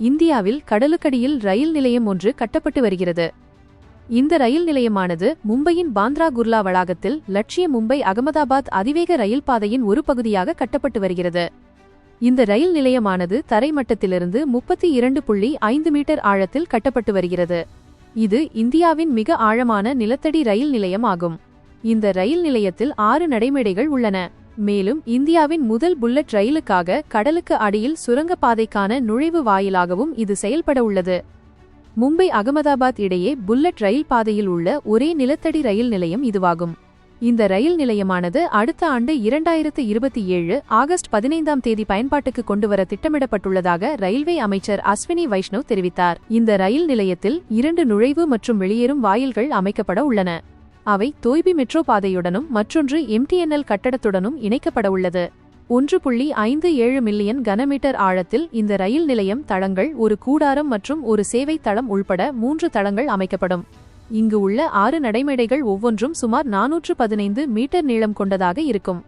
இந்தியாவில் கடலுக்கடியில் ரயில் நிலையம் ஒன்று கட்டப்பட்டு வருகிறது. இந்த ரயில் நிலையமானது மும்பையின் பாந்த்ரா குர்லா வளாகத்தில் லட்சிய மும்பை அகமதாபாத் அதிவேக ரயில் பாதையின் ஒரு பகுதியாக கட்டப்பட்டு வருகிறது. இந்த ரயில் நிலையமானது தரைமட்டத்திலிருந்து முப்பத்தி இரண்டு புள்ளி ஐந்து மீட்டர் ஆழத்தில் கட்டப்பட்டு வருகிறது. இது இந்தியாவின் மிக ஆழமான நிலத்தடி ரயில் நிலையம் ஆகும் இந்த ரயில் நிலையத்தில் ஆறு நடைமேடைகள் உள்ளன. மேலும் இந்தியாவின் முதல் புல்லட் ரயிலுக்காக கடலுக்கு அடியில் சுரங்கப்பாதைக்கான நுழைவு வாயிலாகவும் இது செயல்பட உள்ளது. மும்பை அகமதாபாத் இடையே புல்லட் ரயில் பாதையில் உள்ள ஒரே நிலத்தடி ரயில் நிலையம் இதுவாகும். இந்த ரயில் நிலையமானது அடுத்த ஆண்டு இரண்டாயிரத்து இருபத்தி ஏழு ஆகஸ்ட் பதினைந்தாம் தேதி பயன்பாட்டுக்கு கொண்டுவர திட்டமிடப்பட்டுள்ளதாக ரயில்வே அமைச்சர் அஸ்வினி வைஷ்ணவ் தெரிவித்தார். இந்த ரயில் நிலையத்தில் இரண்டு நுழைவு மற்றும் வெளியேறும் வாயில்கள் அமைக்கப்பட உள்ளன. அவை தோய்பி மெட்ரோ பாதையுடனும் மற்றொன்று எம்டிஎன்எல் கட்டடத்துடனும் இணைக்கப்பட உள்ளது. ஒன்று புள்ளி ஐந்து ஏழு மில்லியன் கனமீட்டர் ஆழத்தில் இந்த ரயில் நிலையம் தளங்கள் ஒரு கூடாரம் மற்றும் ஒரு சேவை தளம் உள்பட மூன்று தளங்கள் அமைக்கப்படும். இங்கு உள்ள ஆறு நடைமேடைகள் ஒவ்வொன்றும் சுமார் நானூற்று பதினைந்து மீட்டர் நீளம் கொண்டதாக இருக்கும்.